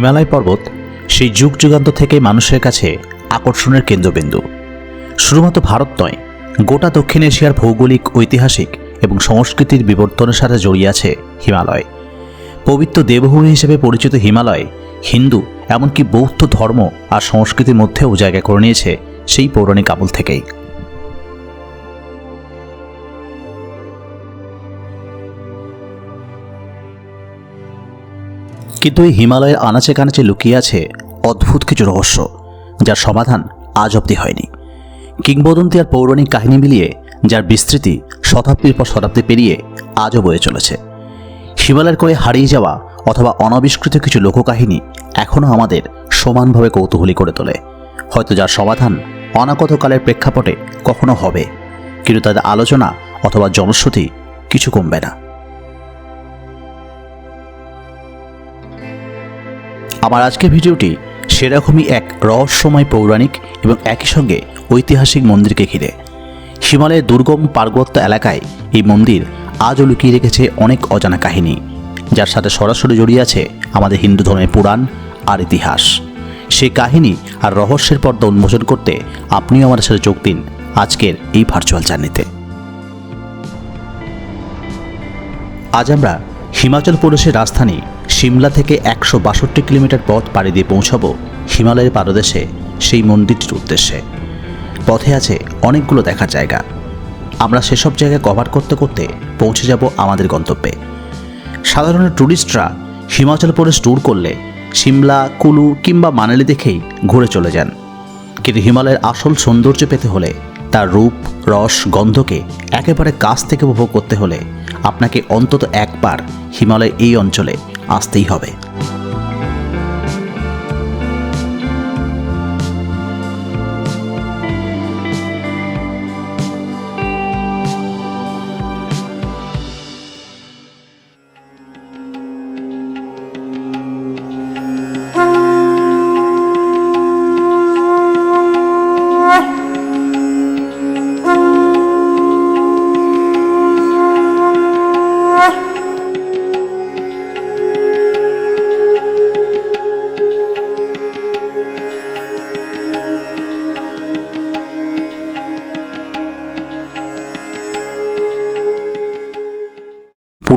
হিমালয় পর্বত সেই যুগ যুগান্ত থেকে মানুষের কাছে আকর্ষণের কেন্দ্রবিন্দু। শুধুমাত্র ভারত নয়, গোটা দক্ষিণ এশিয়ার ভৌগোলিক, ঐতিহাসিক এবং সংস্কৃতির বিবর্তনের সাথে জড়িয়ে আছে হিমালয়। পবিত্র দেবভূমি হিসেবে পরিচিত হিমালয় হিন্দু এমনকি বৌদ্ধ ধর্ম আর সংস্কৃতির মধ্যেও জায়গা করে নিয়েছে সেই পৌরাণিক আমল থেকেই। কিন্তু এই হিমালয়ের আনাচে কানাচে লুকিয়ে আছে অদ্ভুত কিছু রহস্য, যার সমাধান আজ অবধি হয়নি। কিংবদন্তি আর পৌরাণিক কাহিনী মিলিয়ে যার বিস্তৃতি শতাব্দীর পর শতাব্দী পেরিয়ে আজও বয়ে চলেছে। হিমালয়ের করে হারিয়ে যাওয়া অথবা অনাবিষ্কৃত কিছু লোককাহিনী এখনও আমাদের সমানভাবে কৌতূহলী করে তোলে। হয়তো যার সমাধান অনাগতকালের প্রেক্ষাপটে কখনো হবে, কিন্তু তাদের আলোচনা অথবা জনশ্রুতি কিছু কমবে না। আমার আজকের ভিডিওটি সেরকমই এক রহস্যময় পৌরাণিক এবং একই সঙ্গে ঐতিহাসিক মন্দিরকে ঘিরে। হিমালয়ের দুর্গম পার্বত্য এলাকায় এই মন্দির আজও লুকিয়ে রেখেছে অনেক অজানা কাহিনী, যার সাথে সরাসরি জড়িয়ে আছে আমাদের হিন্দু ধর্মের পুরাণ আর ইতিহাস। সেই কাহিনী আর রহস্যের পর্দা উন্মোচন করতে আপনিও আমার সাথে যোগ দিন আজকের এই ভার্চুয়াল জার্নিতে আজ আমরা হিমাচল প্রদেশের রাজধানী সিমলা থেকে একশো বাষট্টি কিলোমিটার পথ পাড়ি দিয়ে পৌঁছাবো হিমালয়ের পাদদেশে সেই মন্দিরটির উদ্দেশ্যে। পথে আছে অনেকগুলো দেখার জায়গা। আমরা সেসব জায়গায় কভার করতে করতে পৌঁছে যাব আমাদের গন্তব্যে। সাধারণ ট্যুরিস্টরা হিমাচল প্রদেশ ট্যুর করলে সিমলা কুলু কিংবা মানালি দেখেই ঘুরে চলে যান। কিন্তু হিমালয়ের আসল সৌন্দর্য পেতে হলে তার রূপ, রস, গন্ধকে একেবারে কাছ থেকে উপভোগ করতে হলে আপনাকে অন্তত একবার হিমালয় এই অঞ্চলে আসতেই হবে।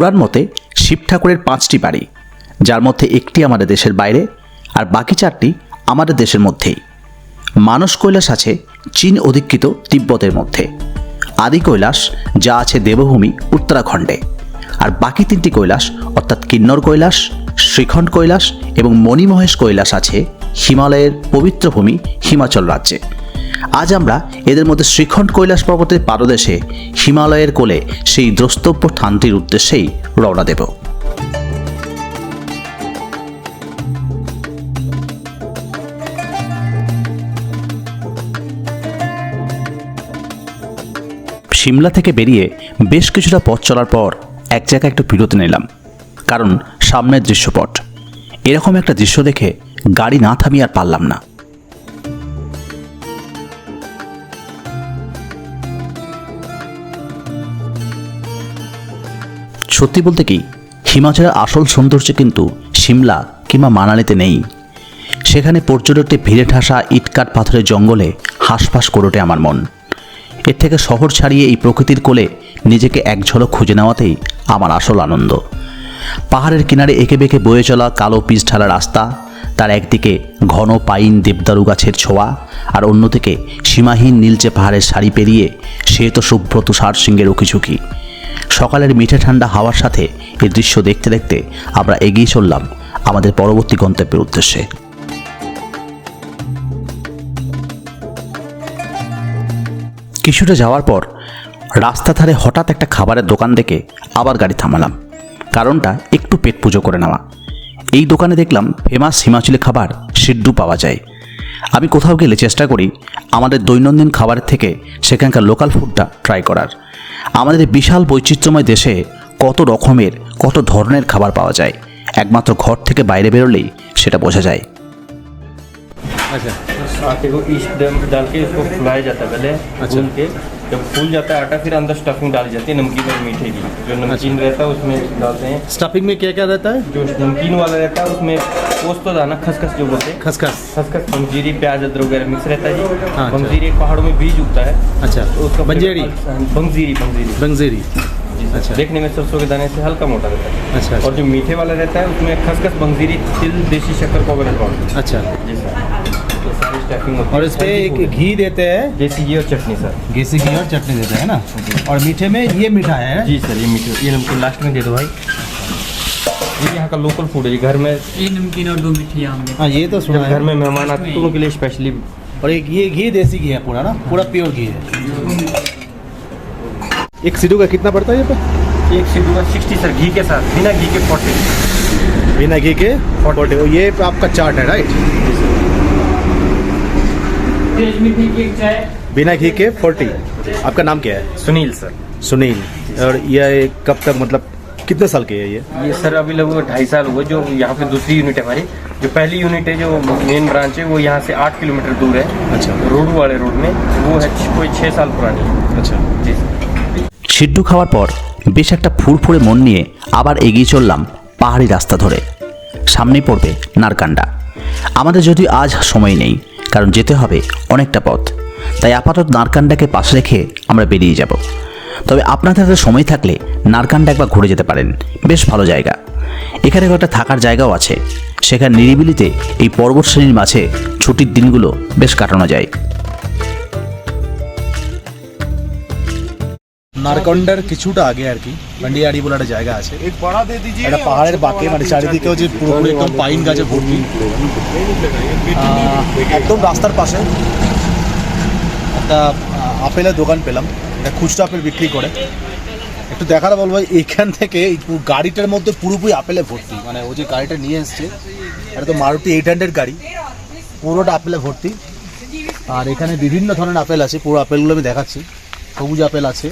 পুরাণ মতে শিব ঠাকুরের পাঁচটি বাড়ি, যার মধ্যে একটি আমাদের দেশের বাইরে আর বাকি চারটি আমাদের দেশের মধ্যেই। মানস কৈলাস আছে চীন অধিকৃত তিব্বতের মধ্যে। আদি কৈলাস যা আছে দেবভূমি উত্তরাখণ্ডে। আর বাকি তিনটি কৈলাস, অর্থাৎ কিন্নর কৈলাস, শ্রীখণ্ড কৈলাস এবং মণিমহেশ কৈলাস আছে হিমালয়ের পবিত্র ভূমি হিমাচল রাজ্যে। আজ আমরা এদের মধ্যে শ্রীখণ্ড কৈলাস পর্বতের পাদদেশে হিমালয়ের কোলে সেই দ্রস্তব্য স্থানটির উদ্দেশ্যেই রওনা দেব। সিমলা থেকে বেরিয়ে বেশ কিছুটা পথ চলার পর এক জায়গায় একটু বিরতি নিলাম, কারণ সামনের দৃশ্যপট। এরকম একটা দৃশ্য দেখে গাড়ি না থামিয়ে আর পারলাম না। সত্যি বলতে কি, হিমাচলের আসল সৌন্দর্য কিন্তু সিমলা কিংবা মানালিতে নেই। সেখানে পর্যটকদের ভিড়ে ঠাসা ইটকাট পাথরের জঙ্গলে হাঁসফাঁস করে ওঠে আমার মন। এর থেকে শহর ছাড়িয়ে এই প্রকৃতির কোলে নিজেকে এক ঝলক খুঁজে নেওয়াতেই আমার আসল আনন্দ। পাহাড়ের কিনারে এঁকে বেঁকে বয়ে চলা কালো পিচ ঢালা রাস্তা, তার একদিকে ঘন পাইন দেবদারু গাছের ছোঁয়া আর অন্যদিকে সীমাহীন নীলচে পাহাড়ের শাড়ি পেরিয়ে সে তো শুভ্র তুষার সিংহের উকিঝুঁকি। সকালের মিঠে ঠান্ডা হাওয়ার সাথে এই দৃশ্য দেখতে দেখতে আমরা এগিয়ে চললাম আমাদের পরবর্তী গন্তব্যের উদ্দেশ্যে। কিছুটা যাওয়ার পর রাস্তা ধারে হঠাৎ একটা খাবারের দোকান দেখে আবার গাড়ি থামালাম। কারণটা একটু পেট পুজো করে নেওয়া। এই দোকানে দেখলাম ফেমাস হিমাচলি খাবার সিড্ডু পাওয়া যায়। আমি কোথাও গেলে চেষ্টা করি আমাদের দৈনন্দিন খাবারের থেকে সেখানকার লোকাল ফুডটা ট্রাই করার আমাদের এই বিশাল বৈচিত্র্যময় দেশে কত রকমের কত ধরনের খাবার পাওয়া যায় একমাত্র ঘর থেকে বাইরে বেরোলেই সেটা বোঝা যায় अच्छा आटे को ईस्ट डम- डाल के इसको फुलाया जाता है पहले अच्छा। भून के जब फूल जाता है आटा फिर अंदर स्टफिंग डाली जाती है नमकीन और मीठे की जो नमकीन रहता है उसमें डालते हैं स्टफिंग में क्या क्या रहता है जो नमकीन वाला रहता है उसमें पोस्त दाना खसखस जो बोलते हैं। खसखस। खसखस पंजीरी प्याज अदरक वगैरह मिक्स रहता है जी। हाँ, अच्छा। पंजीरी पहाड़ों में बीज उगता है। अच्छा। तो उसका बंजेरी? बंजीरी बंजीरी। बंगजेरी जी सर। अच्छा। देखने में सरसों के दाने से हल्का मोटा रहता है। अच्छा अच्छा। और जो मीठे वाला रहता है उसमें खसखस बंजीरी तिल देसी शक्कर कोकोनट पाउडर अच्छा। जी सर। सारी स्टफिंग होती और है इस पे एक घी देते हैं। देसी घी और चटनी सर। देसी घी और चटनी देते हैं ना? और मीठे में ये मीठा है? जी सर ये मीठे ये नमकीन लास्ट में दे दो भाई। ये यहाँ का लोकल फ़ूड है घर में। ये नमकीन और दो मिठी आम हाँ ये तो सुना है। घर में मेहमान आते हैं तो उनके लिए स्पेशली और एक ये घी देसी घी है पूरा ना पूरा प्योर घी है। एक सिद्धू का कितना पड़ता है ये पे एक सिद्धू का सिक्सटी सर घी के साथ बिना घी के फोर्टी बिना घी के फोर्टी ये आपका चार्ट है राइट तेज मिठी की एक चाय। बिना घी के फोर्टी आपका नाम क्या है? सुनील सर। सुनील। और यह कब तक मतलब कितने साल के है ये ये सर अभी लगभग ढाई साल हुए जो यहाँ पे दूसरी यूनिट है हमारी जो पहली यूनिट है जो मेन ब्रांच है वो यहाँ से आठ किलोमीटर दूर है अच्छा रोड वाले रोड में वो है कोई छः साल पुरानी है अच्छा जी सर সিদ্ধ খাওয়ার পর বেশ একটা ফুরফুরে মন নিয়ে আবার এগিয়ে চললাম পাহাড়ি রাস্তা ধরে সামনেই পড়বে নারকান্ডা আমাদের যদি আজ সময় নেই কারণ যেতে হবে অনেকটা পথ তাই আপাতত নারকান্ডাকে পাশে রেখে আমরা বেরিয়ে যাব তবে আপনাদের হাতে সময় থাকলে নারকান্ডা একবার ঘুরে যেতে পারেন। বেশ ভালো জায়গা। এখানে একটা থাকার জায়গাও আছে। সেখানে নিরিবিলিতে এই পর্বত শ্রেণির মাঝে ছুটির দিনগুলো বেশ কাটানো যায়। নারকন্ডার কিছুটা আগে আর কি, পান্ডিয়ারি বলে একটা জায়গা আছে। একটা পাহাড়ের বাঁকে মানে চারিদিকেও যে পুরোপুরি একদম পাইন গাছে ভর্তি। একদম রাস্তার পাশে একটা আপেলের দোকান পেলাম। খুচরা আপেল বিক্রি করে। একটু দেখাতে বলব, এইখান থেকে গাড়িটার মধ্যে পুরোপুরি আপেলে ভর্তি। মানে ও যে গাড়িটা নিয়ে এসছে, এটা তো মারুতি এইট হান্ড্রেড গাড়ি, পুরোটা আপেলে ভর্তি। আর এখানে বিভিন্ন ধরনের আপেল আছে, পুরো আপেলগুলো আমি দেখাচ্ছি। সবুজ আপেল আছে,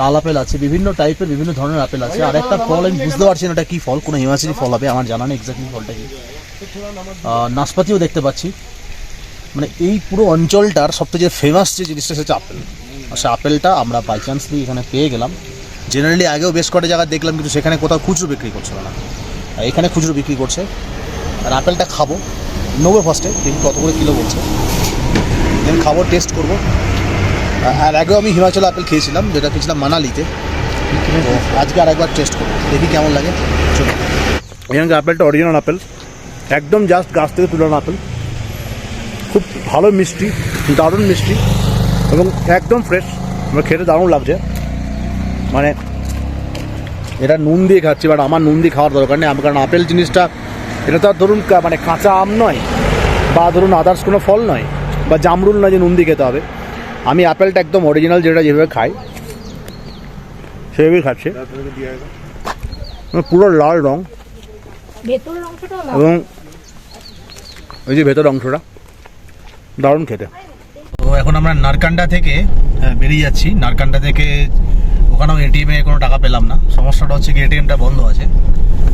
লাল আপেল আছে, বিভিন্ন টাইপের বিভিন্ন ধরনের আপেল আছে। আর একটা ফল আমি বুঝতে পারছি না, এটা কি ফল? কোনো হিমাচলি ফল হবে? আমার জানা নেই এক্স্যাক্টলি ফলটা কি। নাশপাতিও দেখতে পাচ্ছি। মানে এই পুরো অঞ্চলটার সবথেকে ফেমাস যে জিনিসটা, সেটা আপেল। সে আপেলটা আমরা বাই চান্স চান্সলি এখানে পেয়ে গেলাম। জেনারেলি আগেও বেশ কটা জায়গায় দেখলাম, কিন্তু সেখানে কোথাও খুচরো বিক্রি করছিল না। এখানে খুচরো বিক্রি করছে। আর আপেলটা খাব। নেব ফার্স্টে দেখি কত করে কিলো বলছে। দেন খাব টেস্ট করব। আর আগেও আমি হিমাচল আপেল খেয়েছিলাম, যেটা খেয়েছিলাম মানালিতে। আজকে আর একবার টেস্ট করব। দেখি কেমন লাগে। চলো। এখানকার আপেলটা অরিজিনাল আপেল। একদম জাস্ট গাছ থেকে তুলানো আপেল। খুব ভালো মিষ্টি, দারুণ মিষ্টি। এবং একদম ফ্রেশ আমার খেতে দারুণ লাগছে। মানে এটা নুন দিয়ে খাচ্ছি বাট আমার নুন দিয়ে খাওয়ার দরকার নেই। আমার কারণ আপেল জিনিসটা এটা তো আর ধরুন মানে কাঁচা আম নয় বা ধরুন আদার্স কোনো ফল নয় বা জামরুল নয় যে নুন দিয়ে খেতে হবে। আমি আপেলটা একদম অরিজিনাল যেটা যেভাবে খাই সেভাবেই খাচ্ছে। পুরো লাল রং। এবং ওই যে ভেতর অংশটা দারুণ খেতে। তো এখন আমরা নারকান্ডা থেকে হ্যাঁ, বেরিয়ে যাচ্ছি। নারকান্ডা থেকে ওখানেও এটিএমে কোনো টাকা পেলাম না। সমস্যাটা হচ্ছে কি এটিএমটা বন্ধ আছে।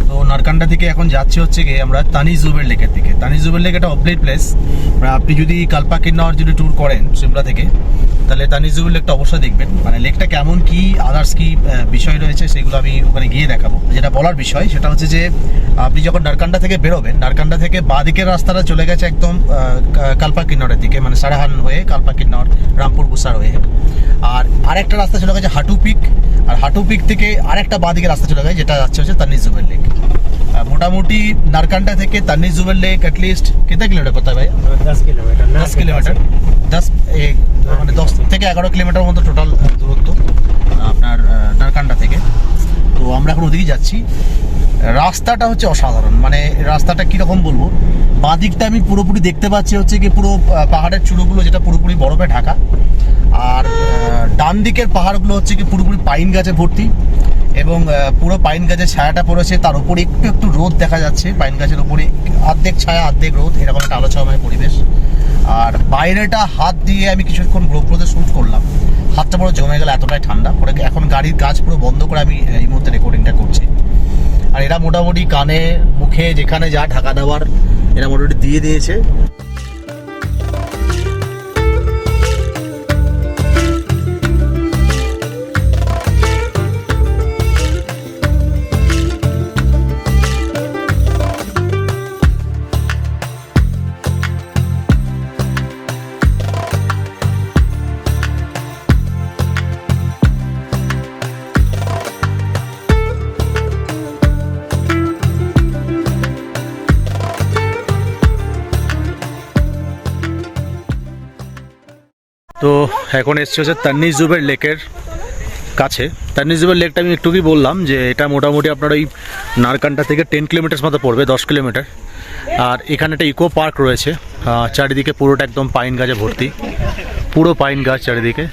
তো নারকান্ডা থেকে এখন যাচ্ছি হচ্ছে গিয়ে আমরা তানিজুবের লেকের দিকে। তানিজুবের লেক একটা অপডেট প্লেস আপনি যদি কালপা কিন্নাওয়ার যদি ট্যুর করেন সিমলা থেকে তাহলে তানিজুবের লেকটা অবশ্যই দেখবেন। মানে লেকটা কেমন কি আদার্স কি বিষয় রয়েছে সেগুলো আমি ওখানে গিয়ে দেখাবো। যেটা বলার বিষয় সেটা হচ্ছে যে আপনি যখন নারকান্ডা থেকে বেরোবেন নারকান্ডা থেকে বাঁদিকের রাস্তাটা চলে গেছে একদম আহ, কা- কালপা কিন্নরের দিকে মানে সারাহান হয়ে কালপা কিন্নর রামপুর বুসার হয়ে। আর আরেকটা রাস্তা চলে গেছে হাটু পিক আর হাটু পিক থেকে আরেকটা বাঁদিকে রাস্তা চলে গেছে যেটা যাচ্ছে হচ্ছে তানিজ জুবের লেক মোটামুটি নারকান্ডা থেকে তানিজ জুবের লেক অ্যাটলিস্ট কেতা কিলোমিটার পড়তে ভাই? দশ কিলোমিটার দশ কিলোমিটার। দশ মানে দশ থেকে এগারো কিলোমিটার মতো টোটাল দূরত্ব আপনার নারকান্ডা থেকে। তো আমরা এখন ওদিকেই যাচ্ছি। রাস্তাটা হচ্ছে অসাধারণ। মানে রাস্তাটা কীরকম বলব? বাঁ দিকটা আমি পুরোপুরি দেখতে পাচ্ছি হচ্ছে কি পুরো পাহাড়ের চূড়োগুলো যেটা পুরোপুরি বরফে ঢাকা। আর ডান দিকের পাহাড়গুলো হচ্ছে কি পুরোপুরি পাইন গাছে ভর্তি এবং পুরো পাইন গাছের ছায়াটা পড়েছে। তার উপরে একটু একটু রোদ দেখা যাচ্ছে। পাইন গাছের উপরে অর্ধেক ছায়া, অর্ধেক রোদ, এরকম একটা আলোচনাময় পরিবেশ। আর বাইরেটা হাত দিয়ে আমি কিছুক্ষণ গ্রোপ্রোতে শ্যুট করলাম। হাতটা পুরো জমে গেল, এতটাই ঠান্ডা। পরে এখন গাড়ির কাজ পুরো বন্ধ করে আমি এই মুহূর্তে রেকর্ডিংটা করছি। আর এরা মোটামুটি কানে মুখে যেখানে যা ঢাকা দেওয়ার এরা মোটামুটি দিয়ে দিয়েছে। তো এখন এসছে হচ্ছে তান্নিস জুবের লেকের কাছে। তান্নিস জুবের লেকটা আমি একটু কি বললাম যে এটা মোটামুটি আপনার ওই নারকান্ডা থেকে টেন কিলোমিটার মতো পড়বে, দশ কিলোমিটার। আর এখানে একটা ইকো পার্ক রয়েছে চারিদিকে পুরোটা একদম পাইন গাছে ভর্তি। পুরো পাইন গাছ চারিদিকে।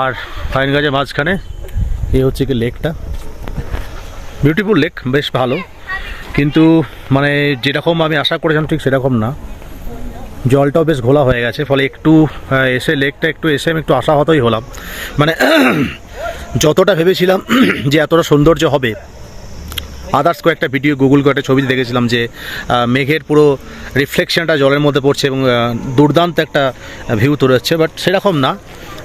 আর পাইন গাছের মাঝখানে এই হচ্ছে কি লেকটা। বিউটিফুল লেক বেশ ভালো। কিন্তু মানে যেরকম আমি আশা করেছিলাম ঠিক সেরকম না। জলটাও বেশ ঘোলা হয়ে গেছে, ফলে একটু এসে লেকটা একটু এসে আমি একটু আশাহতই হলাম। মানে যতটা ভেবেছিলাম যে এতটা সৌন্দর্য হবে আদার্স কয়েকটা ভিডিও গুগল করে একটা ছবিতে দেখেছিলাম যে মেঘের পুরো রিফ্লেকশনটা জলের মধ্যে পড়ছে এবং দুর্দান্ত একটা ভিউ তৈরি হচ্ছে বাট সেরকম না,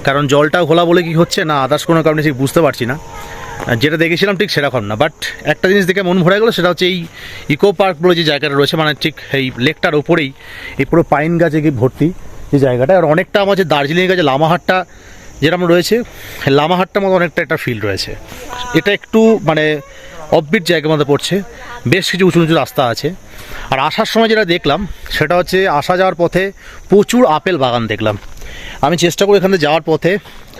কারণ জলটা ঘোলা বলে কি হচ্ছে না আদার্স কোনো কারণে ঠিক বুঝতে পারছি না। যেটা দেখেছিলাম ঠিক সেরকম না বাট একটা জিনিস দেখে মন ভরে গেলো, সেটা হচ্ছে এই ইকো পার্ক বলে যে জায়গাটা রয়েছে মানে ঠিক এই লেকটার ওপরেই এই পুরো পাইন গাছে গিয়ে ভর্তি যে জায়গাটা। আর অনেকটা আমার যে দার্জিলিংয়ের লামাহাটটা যেরকম রয়েছে লামাহাটটার মতো অনেকটা একটা ফিল রয়েছে। এটা একটু মানে অফবিট জায়গার মধ্যে পড়ছে, বেশ কিছু উঁচু উঁচু রাস্তা আছে। আর আসার সময় যেটা দেখলাম, সেটা হচ্ছে আসা যাওয়ার পথে প্রচুর আপেল বাগান দেখলাম। আমি চেষ্টা করি এখানে যাওয়ার পথে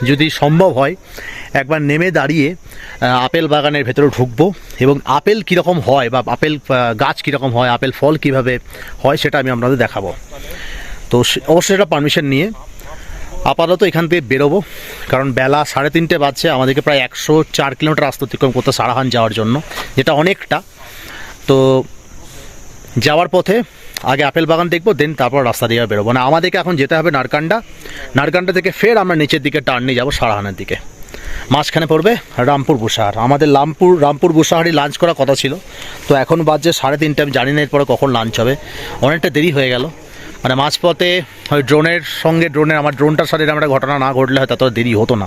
যদি সম্ভব হয় একবার নেমে দাঁড়িয়ে আপেল বাগানের ভেতরে ঢুকবো এবং আপেল কীরকম হয় বা আপেল গাছ কীরকম হয়, আপেল ফল কীভাবে হয় সেটা আমি আপনাদের দেখাবো। তো অবশ্যই এটা পারমিশন নিয়ে আপাতত এখান থেকে বেরোবো, কারণ বেলা সাড়ে তিনটে বাজছে, আমাদেরকে প্রায় একশো চার কিলোমিটার রাস্তা অতিক্রম করতে সারাহান যাওয়ার জন্য, যেটা অনেকটা। তো যাওয়ার পথে আগে আপেল বাগান দেখব, দেন তারপর রাস্তা দিয়ে বেরোবো। না আমাদেরকে এখন যেতে হবে নারকান্ডা। নারকান্ডা থেকে ফের আমরা নিচের দিকে টার্নে যাব সারাহানের দিকে। মাঝখানে পড়বে রামপুর বুসাহার আমাদের রামপুর রামপুর বুসাহারি লাঞ্চ করার কথা ছিল। তো এখন বাজছে সাড়ে তিনটে, আমি জানি না এরপরে কখন লাঞ্চ হবে। অনেকটা দেরি হয়ে গেল। মানে মাঝপথে ওই ড্রোনের সঙ্গে ড্রোনের আমার ড্রোনটার সাথে এরকম একটা ঘটনা না ঘটলে হয়তো এত দেরি হতো না।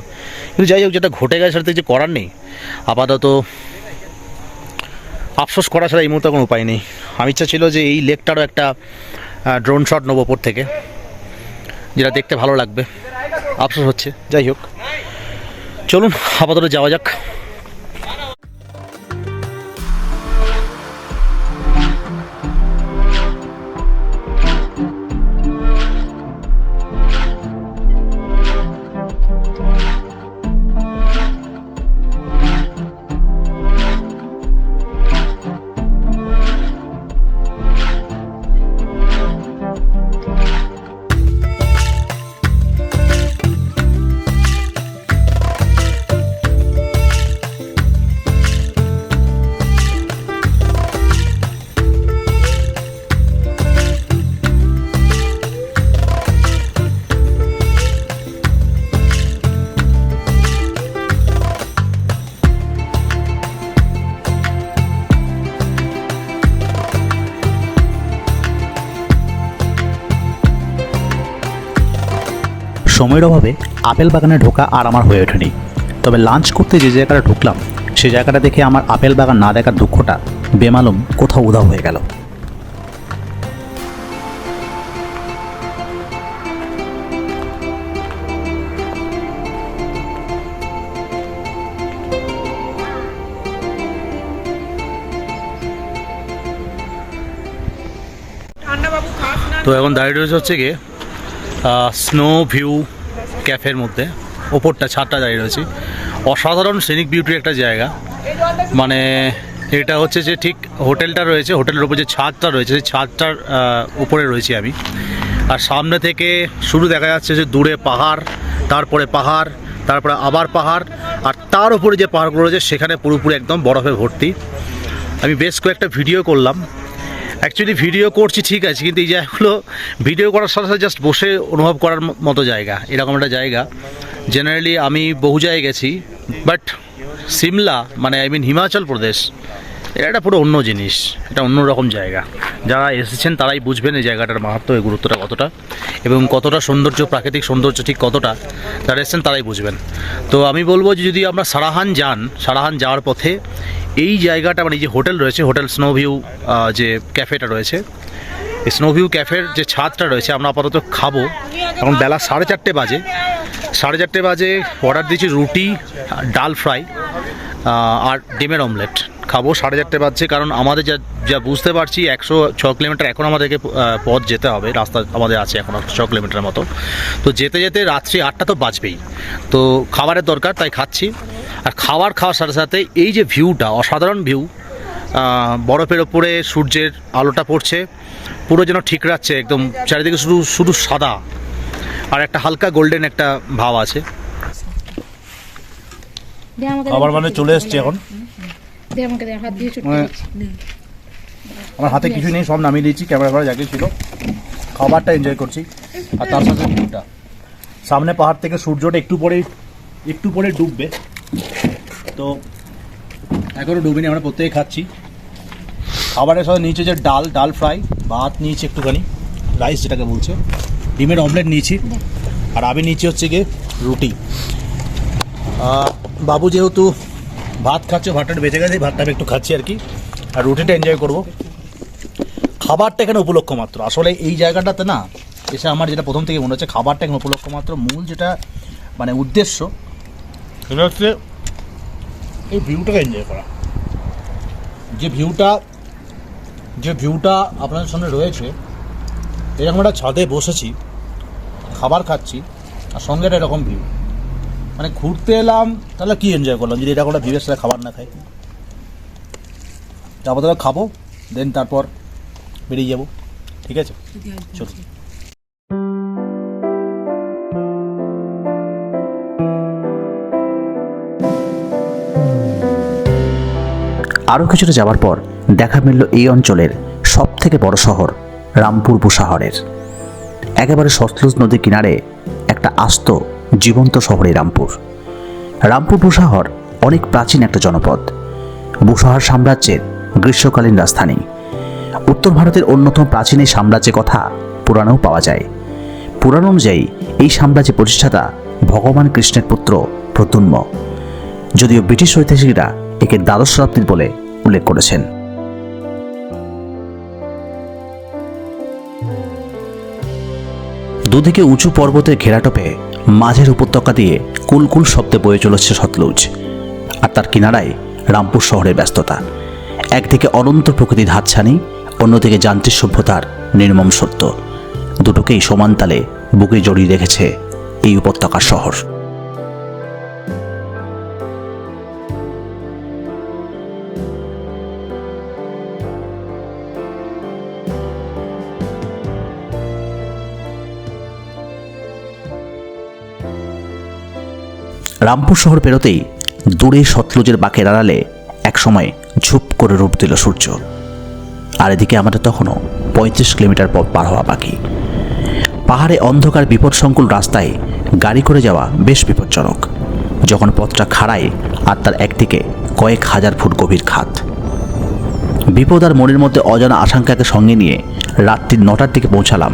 কিন্তু যাই হোক, যেটা ঘটে গেছে সেটা কিছু করার নেই। আপাতত আফসোস করা ছাড়া এই মুহূর্তে কোনো উপায় নেই। আমি ইচ্ছা ছিল যে এই লেকটারও একটা ড্রোন শট নেব ওপর থেকে, যেটা দেখতে ভালো লাগবে। আফসোস হচ্ছে। যাই হোক। চলুন আপাতত যাওয়া যাক। সময়ের অভাবে আপেল বাগানে ঢোকা আর আমার হয়ে ওঠেনি। তবে লাঞ্চ করতে যে জায়গাটা ঢুকলাম, সে জায়গাটা দেখে আমার আপেল বাগান না দেখার দুঃখটা বেমালুম কোথাও উধাও হয়ে গেল। তো এখন দাঁড়িয়ে রয়েছে হচ্ছে গিয়ে স্নো ভিউ ক্যাফের মধ্যে, ওপরটা, ছাদটা দাঁড়িয়ে রয়েছি। অসাধারণ সিনিক বিউটির একটা জায়গা। মানে এটা হচ্ছে যে ঠিক হোটেলটা রয়েছে, হোটেলের উপর যে ছাদটা রয়েছে, সেই ছাদটার উপরে রয়েছি আমি। আর সামনে থেকে শুরু দেখা যাচ্ছে যে দূরে পাহাড়, তারপরে পাহাড়, তারপরে আবার পাহাড়, আর তার উপরে যে পাহাড়গুলো রয়েছে, সেখানে পুরোপুরি একদম বরফে ভর্তি। আমি বেশ কয়েকটা ভিডিও করলাম। অ্যাকচুয়ালি ভিডিও করছি, ঠিক আছে, কিন্তু এই জায়গাগুলো ভিডিও করার সাথে সাথে জাস্ট বসে অনুভব করার মতো জায়গা, এরকম একটা জায়গা। জেনারেলি আমি বহু জায়গায় গেছি বাট সিমলা মানে আই মিন হিমাচল প্রদেশ এটা একটা পুরো অন্য জিনিস, এটা অন্যরকম জায়গা। যারা এসেছেন, তারাই বুঝবেন এই জায়গাটার মাহাত্ম, এই গুরুত্বটা কতটা, এবং কতটা সৌন্দর্য, প্রাকৃতিক সৌন্দর্য ঠিক কতটা, যারা এসেছেন, তারাই বুঝবেন। তো আমি বলব যে, যদি আমরা সারাহান যান, সারাহান যাওয়ার পথে এই জায়গাটা মানে যে হোটেল রয়েছে, হোটেল স্নোভিউ যে ক্যাফেটা রয়েছে, এই স্নো ভিউ ক্যাফের যে ছাদটা রয়েছে, আমরা আপাতত খাব। এখন বেলা সাড়ে চারটে বাজে। সাড়ে চারটে বাজে অর্ডার দিয়েছি রুটি, ডাল ফ্রাই আর ডিমের অমলেট খাব সাড়ে চারটে বাজছে কারণ আমাদের যা যা বুঝতে পারছি একশো ছ কিলোমিটার এখন আমাদেরকে পথ যেতে হবে রাস্তা আমাদের আছে এখন ছ কিলোমিটার মতো। তো যেতে যেতে রাত্রি আটটা তো বাজবেই। তো খাবারের দরকার তাই খাচ্ছি। আর খাবার খাওয়ার সাথে সাথে এই যে ভিউটা অসাধারণ ভিউ বরফের ওপরে সূর্যের আলোটা পড়ছে পুরো যেন ঠিক রাখছে একদম চারিদিকে শুধু শুধু সাদা। আর একটা হালকা গোল্ডেন একটা ভাব আছে। আবার মানে চলে এসছে এখন। দে আমাকে দে হাত দিয়ে ছুটতে মানে- আমার হাতে কিছু নেই সব নামিয়ে দিয়েছি ক্যামেরা ঘরে যাকে ছিল। খাবারটা এনজয় করছি। আর তার সাথে ভিউটা সামনে পাহাড় থেকে সূর্যটা একটু পরে একটু পরে ডুববে। তো এখনও ডুবিনি আমরা প্রত্যেকে খাচ্ছি। খাবারের সাথে নিচে যে ডাল ডাল ফ্রাই ভাত নিয়েছি একটুখানি রাইস যেটাকে বলছে। ডিমের অমলেট নিয়েছি। আর আমি নিচে হচ্ছে গিয়ে রুটি। বাবু যেহেতু ভাত খাচ্ছ, ভাতটা বেঁচে গেছে, ভাতটা আমি একটু খাচ্ছি আর কি। আর রুটিটা এনজয় করব। খাবারটা এখানে উপলক্ষ মাত্র। আসলে এই জায়গাটাতে না, এসে আমার যেটা প্রথম থেকে মনে হচ্ছে, খাবারটা এখানে উপলক্ষ মাত্র। মূল যেটা মানে উদ্দেশ্য, সেটা হচ্ছে এই ভিউটাকে এনজয় করা। যে ভিউটা যে ভিউটা আপনাদের সামনে রয়েছে, এরকম একটা ছাদে বসেছি, খাবার খাচ্ছি, আর সঙ্গে এরকম ভিউ মানে ঘুরতে এলাম তাহলে কি এনজয় করলাম? যদি এটা কোনো সাথে খাবার না খাই। আপাতত খাব দেন তারপর বেরিয়ে যাব। ঠিক আছে? চলো আরও কিছুটা যাওয়ার পর দেখা মিলল এই অঞ্চলের সব থেকে বড় শহর রামপুর বুশাহরের একেবারে সতলুজ নদীর কিনারে একটা আস্ত জীবন্ত শহরে রামপুর। রামপুর বুশাহর অনেক প্রাচীন একটা জনপদ। বুশাহর সাম্রাজ্যের গ্রীষ্মকালীন রাজধানী। উত্তর ভারতের অন্যতম প্রাচীন এই সাম্রাজ্যের কথা পুরাণেও পাওয়া যায়। পুরাণ অনুযায়ী এই সাম্রাজ্যের প্রতিষ্ঠাতা ভগবান কৃষ্ণের পুত্র প্রতুন্ম যদিও ব্রিটিশ ঐতিহাসিকরা একে দ্বাদশ শতাব্দীর বলে উল্লেখ করেছেন। দুদিকে উঁচু পর্বতের ঘেরাটোপে মাঝের উপত্যকা দিয়ে কুলকুল শব্দে বয়ে চলেছে সতলুজ, আর তার কিনারায় রামপুর শহরের ব্যস্ততা। একদিকে অনন্ত প্রকৃতির হাতছানি, অন্যদিকে যান্ত্রিক সভ্যতার নির্মম সত্য। দুটোকেই সমান তালে বুকে জড়িয়ে রেখেছে এই উপত্যকার শহর। রামপুর শহর পেরোতেই দূরে সতলুজের বাঁকের আড়ালে একসময় ঝুপ করে রূপ দিল সূর্য। আর এদিকে আমাদের তখনও পঁয়ত্রিশ কিলোমিটার পথ পার হওয়া বাকি। পাহাড়ে অন্ধকার বিপদসংকুল রাস্তায় গাড়ি করে যাওয়া বেশ বিপজ্জনক। যখন পথটা খাড়ায় আর তার একদিকে কয়েক হাজার ফুট গভীর খাত। বিপদ আর মনের মধ্যে অজানা আশঙ্কাকে সঙ্গে নিয়ে রাত্রির নটার দিকে পৌঁছালাম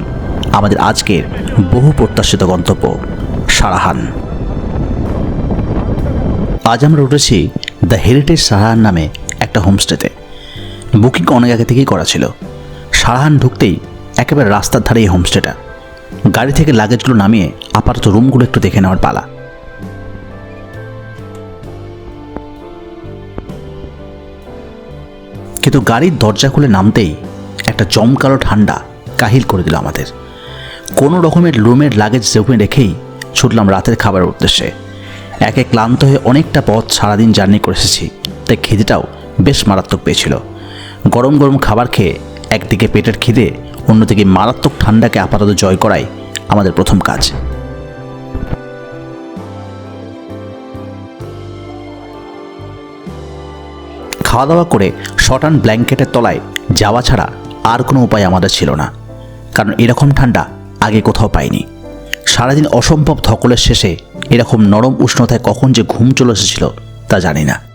আমাদের আজকের বহু প্রত্যাশিত গন্তব্য সারাহান। আজ আমরা উঠেছি দ্য হেরিটেজ সারাহান নামে একটা হোমস্টেতে। বুকিং অনেক আগে থেকেই করা ছিল। সারাহান ঢুকতেই একেবারে রাস্তার ধারে এই হোমস্টেটা। গাড়ি থেকে লাগেজগুলো নামিয়ে আপাতত রুমগুলো একটু দেখে নেওয়ার পালা। কিন্তু গাড়ির দরজা খুলে নামতেই একটা জমকালো ঠান্ডা কাহিল করে দিল আমাদের। কোনো রকমের রুমের লাগেজ রেখেই ছুটলাম রাতের খাবারের উদ্দেশ্যে। একে ক্লান্ত হয়ে অনেকটা পথ সারাদিন জার্নি করে এসেছি, তাই খিদেটাও বেশ মারাত্মক পেয়েছিল। গরম গরম খাবার খেয়ে একদিকে পেটের খিদে, অন্যদিকে মারাত্মক ঠান্ডাকে আপাতত জয় করাই আমাদের প্রথম কাজ। খাওয়া দাওয়া করে শটান ব্ল্যাঙ্কেটের তলায় যাওয়া ছাড়া আর কোনো উপায় আমাদের ছিল না, কারণ এরকম ঠান্ডা আগে কোথাও পাইনি। সারাদিন অসম্ভব ধকলের শেষে এরকম নরম উষ্ণতায় কখন যে ঘুম চলে এসেছিল তা জানি না।